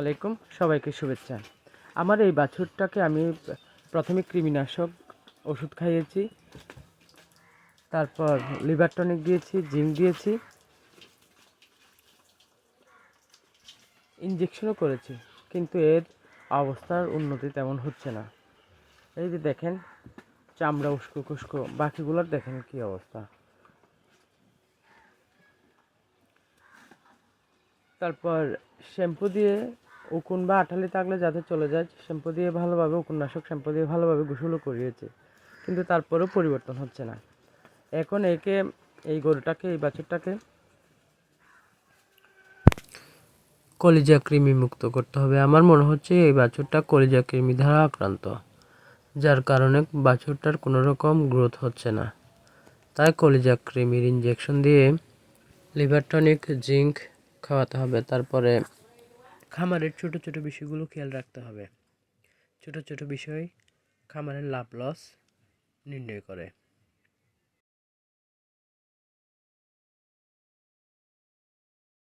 আলাইকুম, সবাইকে শুভেচ্ছা। আমার এই বাছুরটাকে আমি প্রথমে কৃমিনাশক ওষুধ খাইয়েছি, তারপর লিভার টনিক দিয়েছি, জিঙ্ক দিয়েছি ইঞ্জেকশনও করেছি, কিন্তু এর অবস্থার উন্নতি তেমন হচ্ছে না। এই যে দেখেন, চামড়া উস্কো খুস্কো, বাকিগুলোর দেখেন কি অবস্থা। তারপর শ্যাম্পু দিয়ে উকুন বা আঠালি থাকলে যাতে চলে যায় শ্যাম্পু দিয়ে ভালোভাবে উকুননাশক শ্যাম্পু দিয়ে ভালোভাবে গোসলও করিয়েছে, কিন্তু তারপরেও পরিবর্তন হচ্ছে না। এখন একে, এই গরুটাকে, এই বাছুরটাকে কলিজা কৃমি মুক্ত করতে হবে। আমার মনে হচ্ছে এই বাছুরটা কলিজা কৃমি দ্বারা আক্রান্ত, যার কারণে বাছুরটার কোনো রকম গ্রোথ হচ্ছে না। তাই কলিজা কৃমির ইঞ্জেকশন দিয়ে লিভার টনিক জিঙ্ক খাওয়াতে হবে। তারপরে খামারের ছোট ছোট বিষয়গুলো খেয়াল রাখতে হবে। ছোট ছোট বিষয় খামারের লাভ লস নির্ণয় করে।